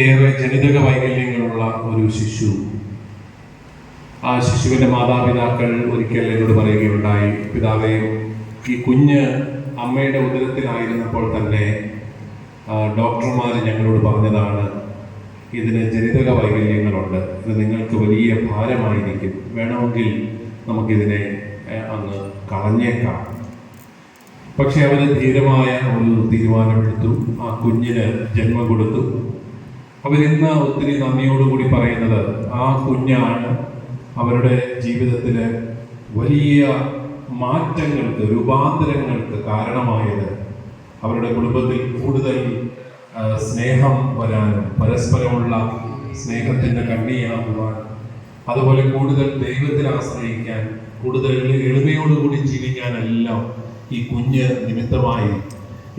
ഏറെ ജനിതക വൈകല്യങ്ങളുള്ള ഒരു ശിശു. ആ ശിശുവിന്റെ മാതാപിതാക്കൾ ഒരിക്കൽ എന്നോട് പറയുകയുണ്ടായി പിതാവേ ഈ കുഞ്ഞ് അമ്മയുടെ ഉദരത്തിലായിരുന്നപ്പോൾ തന്നെ ഡോക്ടർമാർ ഞങ്ങളോട് പറഞ്ഞതാണ് ഇതിന് ജനിതക വൈകല്യങ്ങളുണ്ട്. ഇത് നിങ്ങൾക്ക് വലിയ ഭാരമായിരിക്കും. വേണമെങ്കിൽ നമുക്കിതിനെ അങ്ങ് കളഞ്ഞേക്കാം. പക്ഷെ അവർ ധീരമായ ഒരു തീരുമാനമെടുത്തു. ആ കുഞ്ഞിന് ജന്മം കൊടുത്തു. അവരിന്ന് ഒത്തിരി നന്ദിയോടുകൂടി പറയുന്നത്? ആ കുഞ്ഞാണ് അവരുടെ ജീവിതത്തിൽ വലിയ മാറ്റങ്ങൾക്ക് രൂപാന്തരങ്ങൾക്ക് കാരണമായത്. അവരുടെ കുടുംബത്തിൽ കൂടുതൽ സ്നേഹം വരാനും പരസ്പരമുള്ള സ്നേഹത്തിന്റെ കണ്ണിയാകുവാൻ അതുപോലെ കൂടുതൽ ദൈവത്തിൽ ആശ്രയിക്കാൻ കൂടുതൽ എളി- എളിമയോടുകൂടി ജീവിക്കാനെല്ലാം ഈ കുഞ്ഞ് നിമിത്തമായി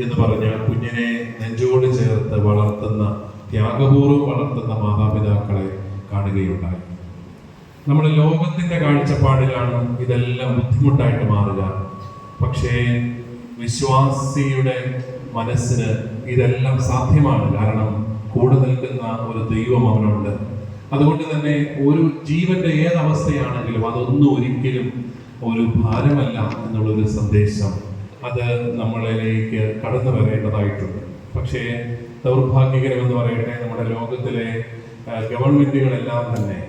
എന്ന് പറഞ്ഞ കുഞ്ഞിനെ നെഞ്ചോട് ചേർത്ത് വളർത്തുന്ന ത്യാഗപൂർവം വളർത്തുന്ന മാതാപിതാക്കളെ കാണുകയുണ്ടായി. നമ്മുടെ ലോകത്തിന്റെ കാഴ്ചപ്പാടിലാണ് ഇതെല്ലാം ബുദ്ധിമുട്ടായിട്ട് മാറുക. പക്ഷേ വിശ്വാസിയുടെ മനസ്സിന് ഇതെല്ലാം സാധ്യമാണ്. കാരണം കൂടെ നിൽക്കുന്ന ഒരു ദൈവം അവനുണ്ട്. അതുകൊണ്ട് തന്നെ ഒരു ജീവന്റെ ഏതവസ്ഥയാണെങ്കിലും അതൊന്നും ഒരിക്കലും ഒരു ഭാരമല്ല എന്നുള്ളൊരു സന്ദേശം അത് നമ്മളിലേക്ക് കടന്നു വരേണ്ടതായിട്ടുണ്ട് പക്ഷേ ദൗർഭാഗ്യകരമെന്ന് പറയട്ടെ നമ്മുടെ ലോകത്തിലെ ഗവൺമെന്റുകളെല്ലാം തന്നെ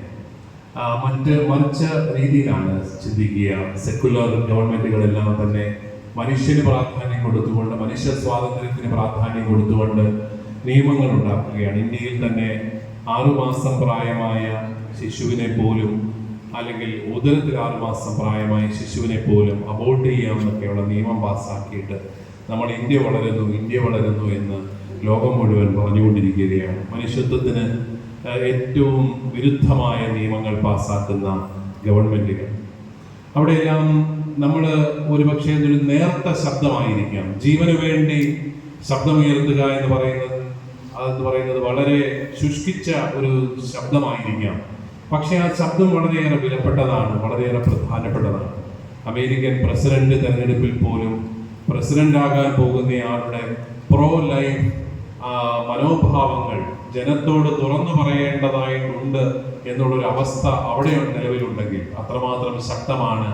മറ്റ് മറിച്ച രീതിയിലാണ് ചിന്തിക്കുക. സെക്കുലർ ഗവൺമെന്റുകളെല്ലാം തന്നെ മനുഷ്യന് പ്രാധാന്യം കൊടുത്തുകൊണ്ട് മനുഷ്യ സ്വാതന്ത്ര്യത്തിന് പ്രാധാന്യം കൊടുത്തുകൊണ്ട് നിയമങ്ങൾ ഉണ്ടാക്കുകയാണ്. ഇന്ത്യയിൽ തന്നെ ആറുമാസം പ്രായമായ ശിശുവിനെ പോലും അല്ലെങ്കിൽ ഉദരത്തിൽ ആറുമാസം പ്രായമായ ശിശുവിനെ പോലും അബോർട്ട് ചെയ്യാമെന്നൊക്കെയുള്ള നിയമം പാസ്സാക്കിയിട്ട് നമ്മൾ ഇന്ത്യ വളരുന്നു ഇന്ത്യ വളരുന്നു എന്ന് ലോകം മുഴുവൻ പറഞ്ഞുകൊണ്ടിരിക്കുകയാണ്. മനുഷ്യത്വത്തിന് ഏറ്റവും വിരുദ്ധമായ നിയമങ്ങൾ പാസ്സാക്കുന്ന ഗവൺമെന്റുകൾ. അവിടെയെല്ലാം നമ്മൾ ഒരുപക്ഷെ ഒരു നേർത്ത ശബ്ദമായിരിക്കാം. ജീവന് വേണ്ടി ശബ്ദമുയർത്തുക എന്ന് പറയുന്നത് അതെന്ന് പറയുന്നത് വളരെ ശുഷ്കിച്ച ഒരു ശബ്ദമായിരിക്കാം. പക്ഷേ ആ ശബ്ദം വളരെയേറെ വിലപ്പെട്ടതാണ് വളരെയേറെ പ്രധാനപ്പെട്ടതാണ്. അമേരിക്കൻ പ്രസിഡന്റ് തെരഞ്ഞെടുപ്പിൽ പോലും പ്രസിഡന്റ് ആകാൻ പോകുന്നയാളുടെ പ്രോ ലൈഫ് മനോഭാവങ്ങൾ ജനത്തോട് തുറന്നു പറയേണ്ടതായിട്ടുണ്ട് എന്നുള്ളൊരു അവസ്ഥ അവിടെ നിലവിലുണ്ടെങ്കിൽ അത്രമാത്രം ശക്തമാണ്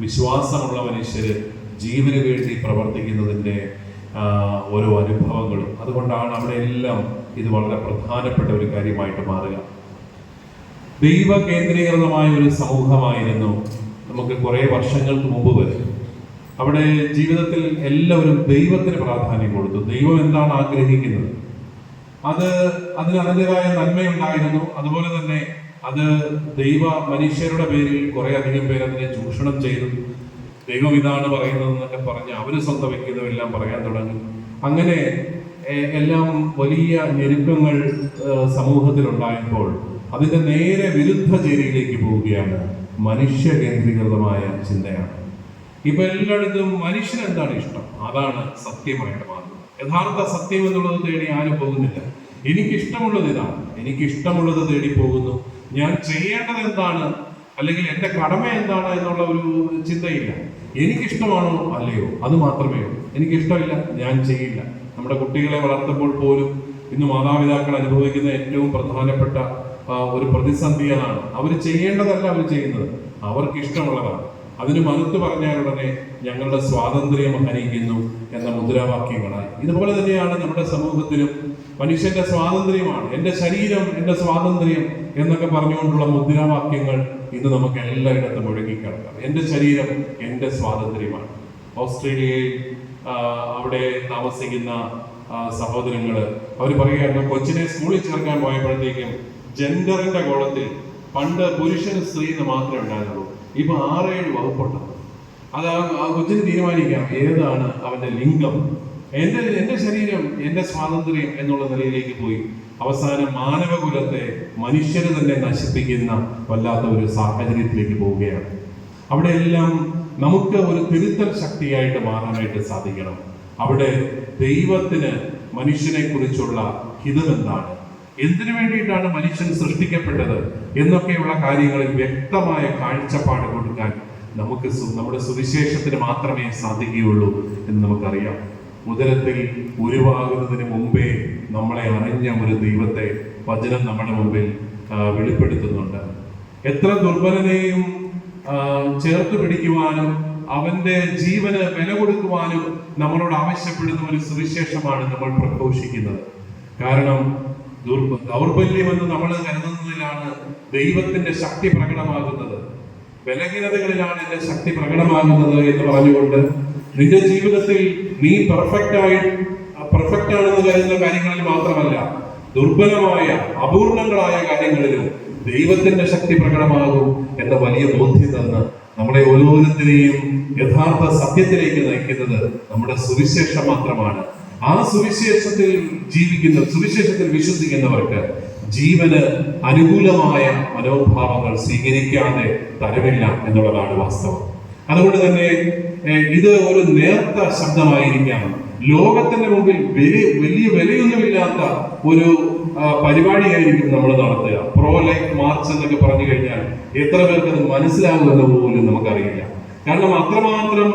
വിശ്വാസമുള്ള മനുഷ്യര് ജീവന് വേണ്ടി പ്രവർത്തിക്കുന്നതിന്റെ ഓരോ അനുഭവങ്ങളും. അതുകൊണ്ടാണ് അവിടെ എല്ലാം ഇത് വളരെ പ്രധാനപ്പെട്ട ഒരു കാര്യമായിട്ട് മാറുക. ദൈവ കേന്ദ്രീകൃതമായ ഒരു സമൂഹമായിരുന്നു നമുക്ക് കുറേ വർഷങ്ങൾക്ക് മുമ്പ് വരെ. അവിടെ ജീവിതത്തിൽ എല്ലാവരും ദൈവത്തിന് പ്രാധാന്യം കൊടുത്തു. ദൈവം എന്താണ് ആഗ്രഹിക്കുന്നത്? അത് അതിന് അതിന്റെതായ നന്മയുണ്ടായിരുന്നു. അതുപോലെ തന്നെ അത് ദൈവ മനുഷ്യരുടെ പേരിൽ കുറെ അധികം പേര് അതിനെ ചൂഷണം ചെയ്തു. ദൈവം ഇതാണ് പറയുന്നതെന്നൊക്കെ പറഞ്ഞ് അവർ സ്വന്തം വ്യക്തിതമെല്ലാം പറയാൻ തുടങ്ങി. അങ്ങനെ എല്ലാം വലിയ ഞെരുക്കങ്ങൾ സമൂഹത്തിലുണ്ടായപ്പോൾ അതിന്റെ നേരെ വിരുദ്ധ ചേരിയിലേക്ക് പോവുകയാണ് മനുഷ്യ കേന്ദ്രീകൃതമായ ചിന്തയാണ്. ഇപ്പൊ എല്ലായിടത്തും മനുഷ്യന് എന്താണ് ഇഷ്ടം? അതാണ് സത്യമായിട്ട് മാറുന്നത്. യഥാർത്ഥ സത്യം എന്നുള്ളത് തേടി ആരും പോകുന്നില്ല. എനിക്കിഷ്ടമുള്ളത് ഇതാണ്. എനിക്കിഷ്ടമുള്ളത് തേടി പോകുന്നു. ഞാൻ ചെയ്യേണ്ടത് എന്താണ്? അല്ലെങ്കിൽ എന്റെ കടമ എന്താണ് എന്നുള്ള ഒരു ചിന്തയില്ല. എനിക്കിഷ്ടമാണോ അല്ലയോ? അത് മാത്രമേ ഉള്ളൂ. എനിക്കിഷ്ടമില്ല. ഞാൻ ചെയ്യില്ല. നമ്മുടെ കുട്ടികളെ വളർത്തുമ്പോൾ പോലും ഇന്ന് മാതാപിതാക്കൾ അനുഭവിക്കുന്ന ഏറ്റവും പ്രധാനപ്പെട്ട ഒരു പ്രതിസന്ധി അതാണ്. അവർ ചെയ്യേണ്ടതല്ല അവർ ചെയ്യുന്നത്. അവർക്ക് ഇഷ്ടമുള്ളതാണ് അതിന് മറുത്ത് പറഞ്ഞാൽ ഉടനെ ഞങ്ങളുടെ സ്വാതന്ത്ര്യം ഹനിക്കുന്നു എന്ന മുദ്രാവാക്യങ്ങളായി. ഇതുപോലെ തന്നെയാണ് നമ്മുടെ സമൂഹത്തിലും മനുഷ്യന്റെ സ്വാതന്ത്ര്യമാണ് എന്റെ ശരീരം എന്റെ സ്വാതന്ത്ര്യം എന്നൊക്കെ പറഞ്ഞുകൊണ്ടുള്ള മുദ്രാവാക്യങ്ങൾ ഇന്ന് നമുക്ക് എല്ലായിടത്തും ഒഴുകിക്കിടക്കാം എന്റെ ശരീരം എന്റെ സ്വാതന്ത്ര്യമാണ്. ഓസ്ട്രേലിയയിൽ അവിടെ താമസിക്കുന്ന സഹോദരങ്ങൾ അവർ പറയുകയായിരുന്നു കൊച്ചിനെ സ്കൂളിൽ ചേർക്കാൻ പോയപ്പോഴത്തേക്കും ജെൻഡറിന്റെ കോളത്തിൽ പണ്ട് പുരുഷന് സ്ത്രീ എന്ന് മാത്രമേ ഉണ്ടായിരുന്നുള്ളൂ. ഇപ്പൊ ആറേഴ് വകുപ്പുണ്ട്. അത് ആ കൊച്ചിന് തീരുമാനിക്കാം ഏതാണ് അവന്റെ ലിംഗം. എന്റെ എന്റെ ശരീരം എന്റെ സ്വാതന്ത്ര്യം എന്നുള്ള നിലയിലേക്ക് പോയി. അവസാനം മാനവകുലത്തെ മനുഷ്യന് തന്നെ നശിപ്പിക്കുന്ന വല്ലാത്ത ഒരു സാഹചര്യത്തിലേക്ക് പോവുകയാണ്. അവിടെ എല്ലാം നമുക്ക് ഒരു തിരുത്തൽ ശക്തിയായിട്ട് മാറാനായിട്ട് സാധിക്കണം. അവിടെ ദൈവത്തിന് മനുഷ്യനെ കുറിച്ചുള്ള ഹിതം എന്താണ് എന്തിനു വേണ്ടിയിട്ടാണ് മനുഷ്യൻ സൃഷ്ടിക്കപ്പെട്ടത് എന്നൊക്കെയുള്ള കാര്യങ്ങളിൽ വ്യക്തമായ കാഴ്ചപ്പാട് കൊടുക്കാൻ നമുക്ക് നമ്മുടെ സുവിശേഷത്തിന് മാത്രമേ സാധിക്കുകയുള്ളൂ എന്ന് നമുക്കറിയാം. ഉദരത്തിൽ ഉരുവാകുന്നതിന് മുമ്പേ നമ്മളെ അറിഞ്ഞ ഒരു ദൈവത്തെ വചനം നമ്മുടെ മുമ്പിൽ വെളിപ്പെടുത്തുന്നുണ്ട്. എത്ര ദുർബലനെയും ചേർത്ത് പിടിക്കുവാനും അവന്റെ ജീവന് വില കൊടുക്കുവാനും നമ്മളോട് ആവശ്യപ്പെടുന്ന ഒരു സുവിശേഷമാണ് നമ്മൾ പ്രഘോഷിക്കുന്നത്. കാരണം ദൗർബല്യമെന്ന് നമ്മൾ കരുതുന്നതിലാണ് ദൈവത്തിന്റെ ശക്തി പ്രകടമാകുന്നത്. ബലഹീനതകളിലാണ് എന്റെ ശക്തി പ്രകടമാകുന്നത് എന്ന് പറഞ്ഞുകൊണ്ട് നിന്റെ ജീവിതത്തിൽ നീ പെർഫെക്റ്റ് ആയി പെർഫെക്റ്റ് ആണെന്ന് കരുതുന്ന കാര്യങ്ങളിൽ മാത്രമല്ല ദുർബലമായ അപൂർണങ്ങളായ കാര്യങ്ങളിലും ദൈവത്തിന്റെ ശക്തി പ്രകടമാകും എന്ന വലിയ ബോധ്യം തന്ന് നമ്മളെ ഓരോരുത്തരെയും യഥാർത്ഥ സത്യത്തിലേക്ക് നയിക്കുന്നത് നമ്മുടെ സുവിശേഷം മാത്രമാണ്. ആ സുവിശേഷത്തിൽ ജീവിക്കുന്ന സുവിശേഷത്തിൽ വിശ്വസിക്കുന്നവർക്ക് ജീവന് അനുകൂലമായ മനോഭാവങ്ങൾ സ്വീകരിക്കാതെ തരമില്ല എന്നുള്ളതാണ് വാസ്തവം. അതുകൊണ്ട് തന്നെ ഇത് ഒരു നേർത്ത ശബ്ദമായിരിക്കാം. ലോകത്തിന്റെ മുമ്പിൽ വലിയ വലിയ വിലയൊന്നുമില്ലാത്ത ഒരു പരിപാടിയായിരിക്കും നമ്മൾ നടത്തുക. പ്രോ ലൈഫ് മാർച്ച് എന്നൊക്കെ പറഞ്ഞു കഴിഞ്ഞാൽ എത്ര പേർക്ക് അത് മനസ്സിലാകുമെന്ന് പോലും നമുക്കറിയില്ല. കാരണം അത്രമാത്രം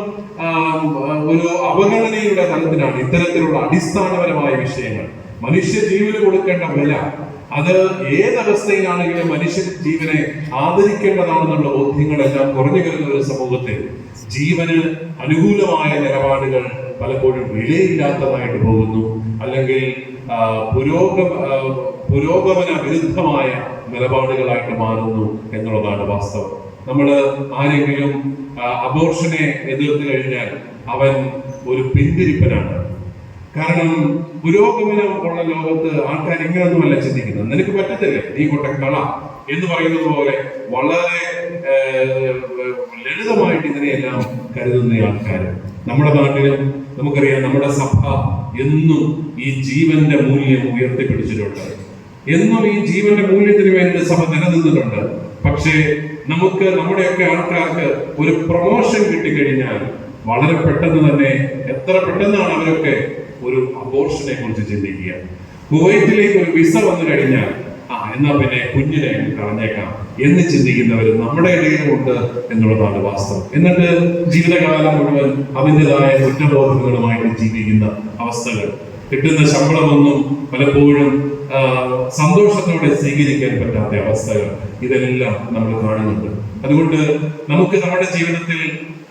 ഒരു അവഗണനയുടെ തലത്തിലാണ് ഇത്തരത്തിലുള്ള അടിസ്ഥാനപരമായ വിഷയങ്ങൾ. മനുഷ്യ ജീവന് കൊടുക്കേണ്ട വില അത് ഏതവസ്ഥയിലാണെങ്കിലും മനുഷ്യ ജീവനെ ആദരിക്കേണ്ടതാണെന്നുള്ള ബോധ്യങ്ങളെല്ലാം കുറഞ്ഞു വരുന്ന ഒരു സമൂഹത്തിൽ ജീവന് അനുകൂലമായ നിലപാടുകൾ പലപ്പോഴും വിലയില്ലാത്തതായിട്ട് പോകുന്നു. അല്ലെങ്കിൽ പുരോഗ പുരോഗമ പുരോഗമന വിരുദ്ധമായ നിലപാടുകളായിട്ട് മാറുന്നു എന്നുള്ളതാണ് വാസ്തവം. നമ്മൾ ആരെങ്കിലും അബോർഷനെ എതിർത്ത് കഴിഞ്ഞാൽ അവൻ ഒരു പിന്തിരിപ്പനാണ്. കാരണം പുരോഗമനം ഉള്ള ലോകത്ത് ആൾക്കാർ ഇങ്ങനെയൊന്നുമല്ല ചിന്തിക്കുന്നത്. നിനക്ക് പറ്റത്തില്ലേ? നീ കൊട്ട കള എന്ന് പറയുന്നത് പോലെ വളരെ ലളിതമായിട്ട് ഇതിനെയെല്ലാം കരുതുന്ന ആൾക്കാർ നമ്മുടെ നാട്ടിലും നമുക്കറിയാം നമ്മുടെ സഭ എന്നും ഈ ജീവന്റെ മൂല്യം ഉയർത്തിപ്പിടിച്ചിട്ടുണ്ട്. എന്നും ഈ ജീവന്റെ മൂല്യത്തിന് വേണ്ടി സഭ നിലനിന്നിട്ടുണ്ട്. പക്ഷേ നമുക്ക് നമ്മുടെയൊക്കെ ആൾക്കാർക്ക് ഒരു പ്രൊമോഷൻ കിട്ടിക്കഴിഞ്ഞാൽ വളരെ പെട്ടെന്ന് തന്നെ എത്ര പെട്ടെന്നാണ് അവരൊക്കെ ഒരു അബോർഷനെ കുറിച്ച് ചിന്തിക്കുക. കുവൈറ്റിലേക്ക് ഒരു വിസ വന്നു കഴിഞ്ഞാൽ ആ എന്നാ പിന്നെ കുഞ്ഞിനെ കളഞ്ഞേക്കാം എന്ന് ചിന്തിക്കുന്നവർ നമ്മുടെ ഇടയിലുമുണ്ട് എന്നുള്ളതാണ് വാസ്തവം. എന്നിട്ട് ജീവിതകാലം മുഴുവൻ അതിന്റെതായ കുറ്റബോധങ്ങളുമായിട്ട് ജീവിക്കുന്ന അവസ്ഥകൾ. കിട്ടുന്ന ശമ്പളമൊന്നും പലപ്പോഴും സന്തോഷത്തോടെ സ്വീകരിക്കാൻ പറ്റാത്ത അവസ്ഥകൾ ഇതെല്ലാം നമ്മൾ കാണുന്നുണ്ട്. അതുകൊണ്ട് നമുക്ക് നമ്മുടെ ജീവിതത്തിൽ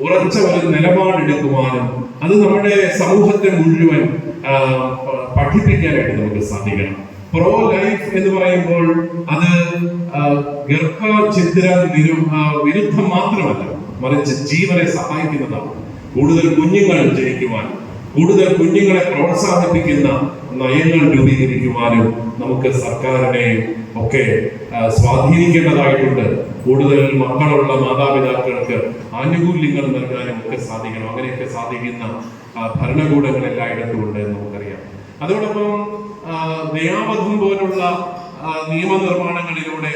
ഉറച്ച ഒരു നിലപാടെടുക്കുവാനും അത് നമ്മുടെ സമൂഹത്തെ മുഴുവൻ പഠിപ്പിക്കാനായിട്ട് നമുക്ക് സാധിക്കണം. പ്രോ ലൈഫ് എന്ന് പറയുമ്പോൾ അത് ഗർഭഛിദ്ര വിരുദ്ധം മാത്രമല്ല മറിച്ച് ജീവനെ സഹായിക്കുന്നതാണ്. കൂടുതൽ കുഞ്ഞുങ്ങൾ ജനിക്കുവാൻ കൂടുതൽ കുഞ്ഞുങ്ങളെ പ്രോത്സാഹിപ്പിക്കുന്ന നയങ്ങൾ രൂപീകരിക്കുവാനും നമുക്ക് സർക്കാരിനെ ഒക്കെ സ്വാധീനിക്കേണ്ടതായിട്ടുണ്ട്. കൂടുതൽ മക്കളുള്ള മാതാപിതാക്കൾക്ക് ആനുകൂല്യങ്ങൾ നൽകാനും ഒക്കെ സാധിക്കണം. അങ്ങനെയൊക്കെ സാധിക്കുന്ന ഭരണകൂടങ്ങൾ എല്ലായിടത്തും ഉണ്ട് എന്ന് നമുക്കറിയാം. അതോടൊപ്പം ദയാവധം പോലുള്ള നിയമനിർമ്മാണങ്ങളിലൂടെ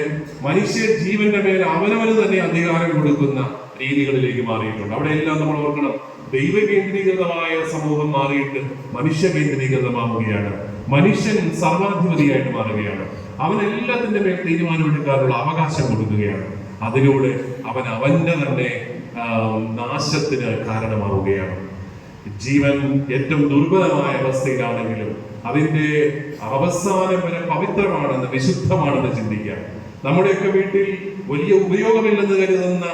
മനുഷ്യ ജീവന്റെ മേൽ അവനവന് തന്നെ അധികാരം കൊടുക്കുന്ന രീതികളിലേക്ക് മാറിയിട്ടുണ്ട്. അവിടെ എല്ലാം നമ്മൾ ഓർക്കണം ദൈവ കേന്ദ്രീകൃതമായ സമൂഹം മാറിയിട്ട് മനുഷ്യ കേന്ദ്രീകൃതമാവുകയാണ് മനുഷ്യൻ സർവാധിപതിയായിട്ട് മാറുകയാണ്. അവൻ എല്ലാത്തിന്റെ മേൽ തീരുമാനമെടുക്കാനുള്ള അവകാശം കൊടുക്കുകയാണ്. അതിലൂടെ അവൻ അവന്റെ തന്നെ നാശത്തിന് കാരണമാവുകയാണ്. ജീവൻ ഏറ്റവും ദുർബലമായ അവസ്ഥയിലാണെങ്കിലും അതിന്റെ അവസാനം വരെ പവിത്രമാണെന്ന് വിശുദ്ധമാണെന്ന് ചിന്തിക്കാം. നമ്മുടെയൊക്കെ വീട്ടിൽ വലിയ ഉപയോഗമില്ലെന്ന് കരുതുന്ന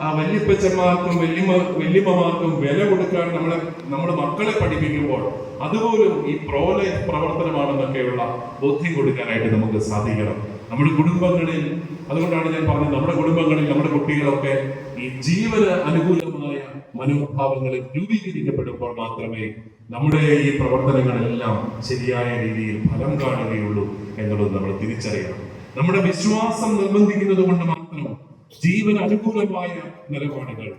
ആ വല്യപ്പച്ചന്മാർക്കും വല്യമ്മ വല്യമ്മമാർക്കും വില കൊടുക്കാൻ നമ്മളെ നമ്മുടെ മക്കളെ പഠിപ്പിക്കുമ്പോൾ അതുപോലും ഈ പ്രോലയ പ്രവർത്തനമാണെന്നൊക്കെയുള്ള ബോധ്യം കൊടുക്കാനായിട്ട് നമുക്ക് സാധിക്കണം. നമ്മുടെ കുടുംബങ്ങളിൽ അതുകൊണ്ടാണ് ഞാൻ പറഞ്ഞത് നമ്മുടെ കുടുംബങ്ങളിൽ നമ്മുടെ കുട്ടികളൊക്കെ ഈ ജീവന് അനുകൂലമായ മനോഭാവങ്ങളിൽ രൂപീകരിക്കപ്പെടുമ്പോൾ മാത്രമേ നമ്മുടെ ഈ പ്രവർത്തനങ്ങളെല്ലാം ശരിയായ രീതിയിൽ ഫലം കാണുകയുള്ളൂ എന്നുള്ളത് നമ്മൾ തിരിച്ചറിയണം. നമ്മുടെ വിശ്വാസം നിർബന്ധിക്കുന്നത് കൊണ്ട് ജീവൻ അനുകൂലമായ നിലപാടുകൾ.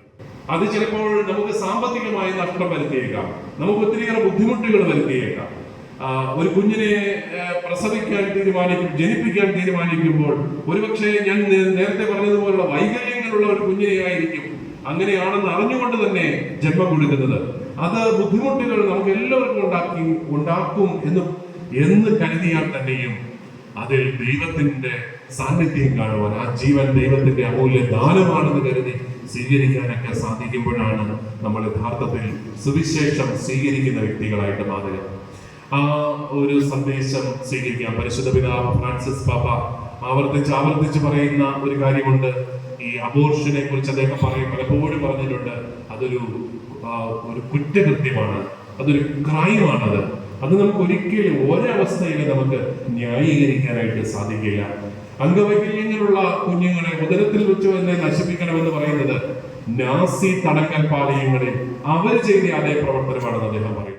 അത് ചിലപ്പോൾ നമുക്ക് സാമ്പത്തികമായ നഷ്ടം വരുത്തിയേക്കാം. നമുക്ക് ഒത്തിരിയേറെ ബുദ്ധിമുട്ടുകൾ വരുത്തിയേക്കാം. ഒരു കുഞ്ഞിനെ പ്രസവിക്കാൻ തീരുമാനിക്കും ജനിപ്പിക്കാൻ തീരുമാനിക്കുമ്പോൾ ഒരുപക്ഷെ ഞാൻ നേരത്തെ പറഞ്ഞതുപോലുള്ള വൈകല്യങ്ങളുള്ള ഒരു കുഞ്ഞിനെ ആയിരിക്കും. അങ്ങനെയാണെന്ന് അറിഞ്ഞുകൊണ്ട് തന്നെ ജന്മം കൊടുക്കുന്നത്. അത് ബുദ്ധിമുട്ടുകൾ നമുക്ക് എല്ലാവർക്കും ഉണ്ടാക്കി ഉണ്ടാക്കും എന്ന് എന്ന് കരുതിയാൽ തന്നെയും അതിൽ ദൈവത്തിന്റെ സാന്നിധ്യം കാണുവാൻ ആ ജീവൻ ദൈവത്തിന്റെ അമൂല്യ ദാനമാണെന്ന് കരുതി സ്വീകരിക്കാനൊക്കെ സാധിക്കുമ്പോഴാണ് നമ്മൾ യഥാർത്ഥത്തിൽ സുവിശേഷം സ്വീകരിക്കുന്ന വ്യക്തികളായിട്ട് മാറുക. ആ ഒരു സന്ദേശം സ്വീകരിക്കാം. പരിശുദ്ധ പിതാവ് ഫ്രാൻസിസ് പാപ്പ ആവർത്തിച്ച് ആവർത്തിച്ച് പറയുന്ന ഒരു കാര്യമുണ്ട്. ഈ അബോർഷനെ കുറിച്ച് അദ്ദേഹം പറയും പലപ്പോഴും പറഞ്ഞിട്ടുണ്ട്. അതൊരു ഒരു കുറ്റകൃത്യമാണ്. അതൊരു ക്രൈമാണത് അത് നമുക്ക് ഒരിക്കലും ഒരവസ്ഥയിലും നമുക്ക് ന്യായീകരിക്കാനായിട്ട് സാധിക്കില്ല. അംഗവൈകല്യങ്ങളുള്ള കുഞ്ഞുങ്ങളെ ഉദരത്തിൽ വെച്ച് തന്നെ നശിപ്പിക്കണമെന്ന് പറയുന്നത് നാസി തടങ്കൽ പാലയങ്ങളിൽ അവർ ചെയ്ത അതേ പ്രവർത്തനമാണെന്ന് അദ്ദേഹം പറയും